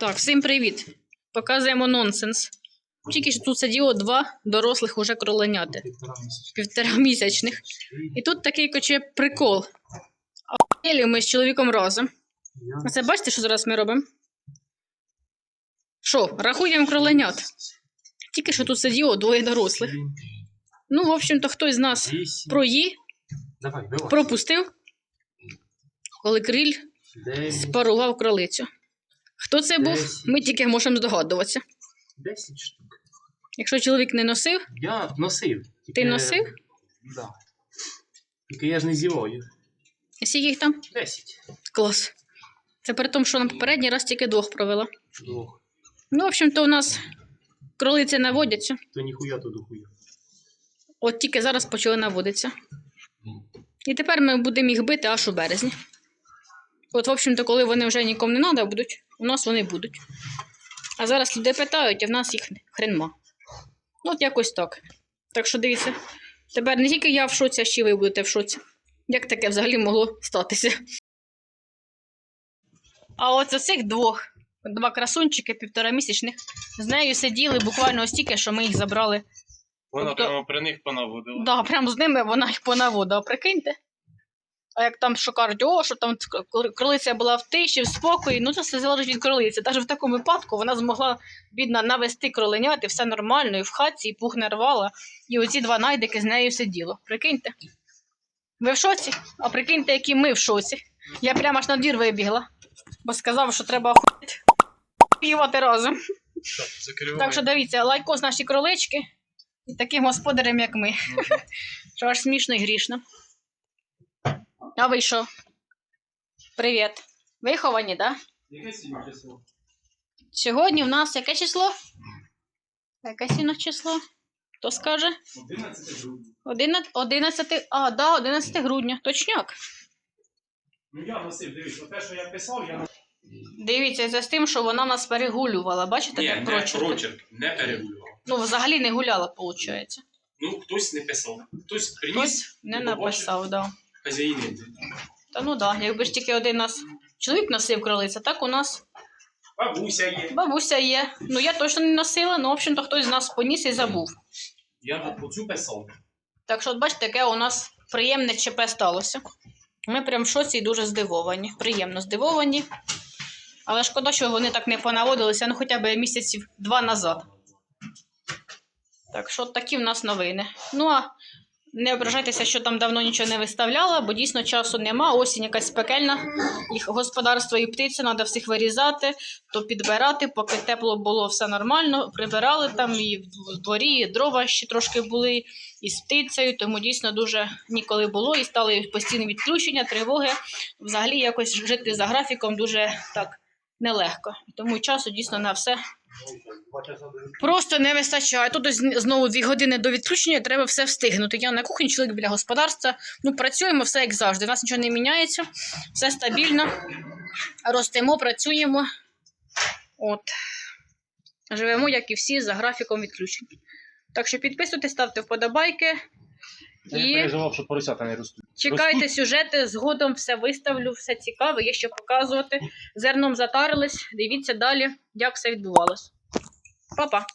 Так, всім привіт. Показуємо нонсенс. Тільки що тут сиділо два дорослих уже кроленяти, півторамісячних. І тут такий коче прикол. А ми з чоловіком разом. А це бачите, що зараз ми робимо? Що, рахуємо кроленят. Тільки що тут сиділо двоє дорослих. Ну, в общем-то, хтось з нас прої, пропустив, коли криль спарував кролицю. Хто це був, Десять. ми тільки можемо здогадуватися. десять штук. Якщо чоловік не носив, Я носив. ти носив? Да. Тільки я ж не зіваю. Скільки їх там? Десять. Клас. Це при тому, що на попередній раз тільки двох провела. Двох. Ну, в общем-то, у нас кролиці наводяться. То ніхуя, то дохуя. От тільки зараз почали наводитися. І тепер ми будемо їх бити аж у березні. От, в общем-то, коли вони вже нікому не треба будуть, у нас вони будуть. А зараз люди питають, а в нас їх хренма. Ну, от якось так. Так що дивіться, тепер не тільки я в шоці, а ще ви будете в шоці. Як таке взагалі могло статися? А от цих двох, два красунчики півторамісячних, з нею сиділи буквально ось тільки, що ми їх забрали Вона Тобто- прямо при них понаводила. Да, прямо з ними вона їх понаводила, прикиньте. А як там що кажуть, о, що там кр- кролиця була в тиші, в спокої, ну це все залежить від кролиці. Навіть в такому випадку вона змогла, бідна, навести кроленят, і все нормально, і в хаті, і пух не рвала. І оці два найдики з нею сиділо. Прикиньте. Ви в шоці? А прикиньте, які ми в шоці. Я прямо аж на двір вибігла, бо сказав, що треба півати разом. Так що дивіться, лайкос наші кролички і таким господарям, як ми. Що аж смішно і грішно. А ви що? Привіт. Виховані, так? Яке сьогодні число? Сьогодні в нас яке число? Яке сьогодні число? Хто скаже? 11 грудня. 11, 11, а, да, 11 грудня. Точняк. Ну я носив, дивись, те, що я писав, я Дивіться, це з тим, що вона нас перегулювала. Бачите, Ні, як не прочерк? прочерк, не перегулював. Ну, взагалі не гуляла, виходить. Ну, хтось не писав. Хтось приніс, Хтось не побачив написав, так. Да. Хазяїни. Та ну да, якби ж тільки один нас чоловік носив кролиця, так у нас Бабуся є. бабуся є. Ну я точно не носила, ну, в общем-то, хтось з нас поніс і забув. Я от по цю писав. Так що, от бачите, яке у нас приємне ЧП сталося. Ми прям в шоці і дуже здивовані. Приємно здивовані. Але шкода, що вони так не понаводилися, ну хоча б місяців два назад. Так що от такі в нас новини. Ну а не ображайтеся, що там давно нічого не виставляла, бо дійсно часу нема. Осінь якась пекельна. Їх господарство і птиці треба всіх вирізати, то підбирати, поки тепло було все нормально. Прибирали там і в дворі, і дрова ще трошки були, і з птицею, тому дійсно дуже ніколи було. І стали постійні відключення, тривоги. Взагалі якось жити за графіком дуже так нелегко. Тому часу дійсно на все Просто не вистачає. Тут знову дві години до відключення, треба все встигнути. Я на кухні, чоловік біля господарства. Ну, працюємо все як завжди. У нас нічого не міняється, все стабільно. Ростемо, працюємо. От. Живемо, як і всі, за графіком відключень. Так що підписуйтесь, ставте вподобайки. Я І переживав, що поросята не ростуть. чекайте сюжети, згодом все виставлю, все цікаве, є що показувати. Зерном затарились. Дивіться далі, як все відбувалось. Па-па!